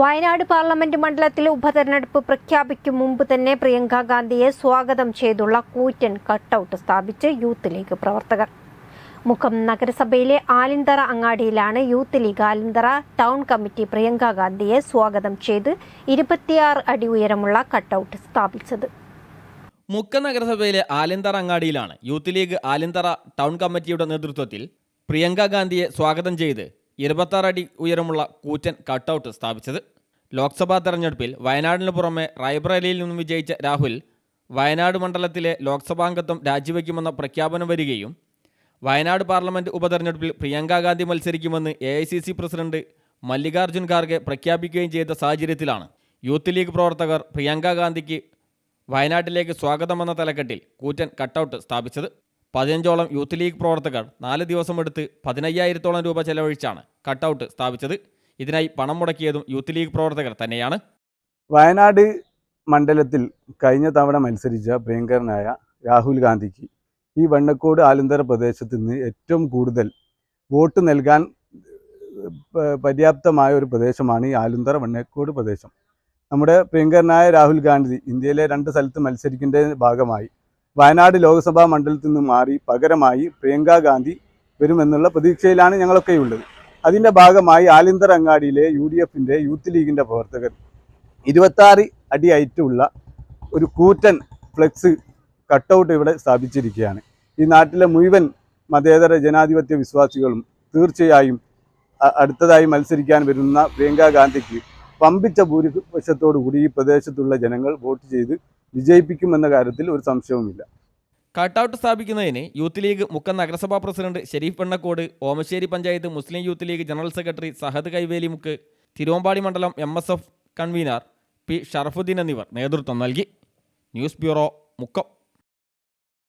Wayanad parliament മണ്ഡലത്തിലെ ഉപതെരഞ്ഞെടുപ്പ് പ്രഖ്യാപിക്കും മുമ്പ് തന്നെ പ്രിയങ്ക ഗാന്ധിയെ സ്വാഗതം ചെയ്തുള്ള കൂറ്റൻ കട്ടൌട്ട് സ്ഥാപിച്ച് യൂത്ത് ലീഗ് പ്രവർത്തകർ. മുഖം നഗരസഭയിലെ Alinthara അങ്ങാടിയിലാണ് youth league Alinthara town committee Priyanka ഗാന്ധിയെ സ്വാഗതം ചെയ്ത് ഇരുപത്തിയാറ് അടി ഉയരമുള്ള കട്ടൌട്ട് സ്ഥാപിച്ചത്. മുക്ക നഗരസഭയിലെ ആലിന്തറ അങ്ങാടിയിലാണ് യൂത്ത് ലീഗ് ആലിന്തറ ടൗൺ കമ്മിറ്റിയുടെ നേതൃത്വത്തിൽ പ്രിയങ്ക ഗാന്ധിയെ സ്വാഗതം ചെയ്ത് ഇരുപത്താറ് അടി ഉയരമുള്ള കൂറ്റൻ കട്ടൗട്ട് സ്ഥാപിച്ചത്. ലോക്സഭാ തെരഞ്ഞെടുപ്പിൽ വയനാടിന് പുറമെ റായ്ബറേലിയിൽ നിന്നും വിജയിച്ച രാഹുൽ വയനാട് മണ്ഡലത്തിലെ ലോക്സഭാംഗത്വം രാജിവെക്കുമെന്ന പ്രഖ്യാപനം വരികയും വയനാട് പാർലമെന്റ് ഉപതെരഞ്ഞെടുപ്പിൽ പ്രിയങ്ക ഗാന്ധി മത്സരിക്കുമെന്ന് എ പ്രസിഡന്റ് മല്ലികാർജുൻ ഖാർഗെ പ്രഖ്യാപിക്കുകയും ചെയ്ത സാഹചര്യത്തിലാണ്. യൂത്ത് ലീഗ് പ്രവർത്തകർ പ്രിയങ്ക ഗാന്ധിക്ക് വയനാട്ടിലേക്ക് സ്വാഗതമെന്ന തലക്കെട്ടിൽ കൂറ്റൻ കട്ടൗട്ട് സ്ഥാപിച്ചത്. പതിനഞ്ചോളം യൂത്ത് ലീഗ് പ്രവർത്തകർ നാല് ദിവസം ദിവസമെടുത്ത് പതിനയ്യായിരത്തോളം രൂപ ചെലവഴിച്ചാണ് കട്ടൗട്ട് സ്ഥാപിച്ചത്. ഇതിനായി പണം മുടക്കിയതും യൂത്ത് ലീഗ് പ്രവർത്തകർ തന്നെയാണ്. വയനാട് മണ്ഡലത്തിൽ കഴിഞ്ഞ തവണ മത്സരിച്ച പ്രിയങ്കരനായ രാഹുൽ ഗാന്ധിക്ക് ഈ വെണ്ണക്കോട് ആലന്തര പ്രദേശത്ത് നിന്ന് ഏറ്റവും കൂടുതൽ വോട്ട് നൽകാൻ പര്യാപ്തമായ ഒരു പ്രദേശമാണ് ഈ ആലുന്തറ വെണ്ണക്കോട് പ്രദേശം. നമ്മുടെ പ്രിയങ്കരനായ രാഹുൽ ഗാന്ധി ഇന്ത്യയിലെ രണ്ട് സ്ഥലത്ത് മത്സരിക്കുന്നതിന്റെ ഭാഗമായി വയനാട് ലോക്സഭാ മണ്ഡലത്തിൽ നിന്ന് മാറി പകരമായി പ്രിയങ്ക ഗാന്ധി വരുമെന്നുള്ള പ്രതീക്ഷയിലാണ് ഞങ്ങളൊക്കെയുള്ളത് അതിന്റെ ഭാഗമായി ആലിന്തർ അങ്ങാടിയിലെ യു ഡി എഫിന്റെ യൂത്ത് ലീഗിന്റെ പ്രവർത്തകർ ഇരുപത്താറ് അടി ഹൈറ്റുള്ള ഒരു കൂറ്റൻ ഫ്ലെക്സ് കട്ടൗട്ട് ഇവിടെ സ്ഥാപിച്ചിരിക്കുകയാണ്. ഈ നാട്ടിലെ മുഴുവൻ മതേതര ജനാധിപത്യ വിശ്വാസികളും തീർച്ചയായും അടുത്തതായി മത്സരിക്കാൻ വരുന്ന പ്രിയങ്ക ഗാന്ധിക്ക് പമ്പിച്ച ഭൂരിപക്ഷത്തോടുകൂടി ഈ പ്രദേശത്തുള്ള ജനങ്ങൾ വോട്ട് ചെയ്ത് വിജയിപ്പിക്കുമെന്ന കാര്യത്തിൽ ഒരു സംശയവുമില്ല. കട്ടൗട്ട് സ്ഥാപിക്കുന്നതിന് യൂത്ത് ലീഗ് മുക്കം നഗരസഭാ president Sharif Pennakode Omassery panchayat Muslim youth league general secretary Sahad Kaiveli Kaivelimukk Thiruvambady മണ്ഡലം M S F convener P Sharafuddin എന്നിവർ നേതൃത്വം നൽകി. News bureau Mukkam.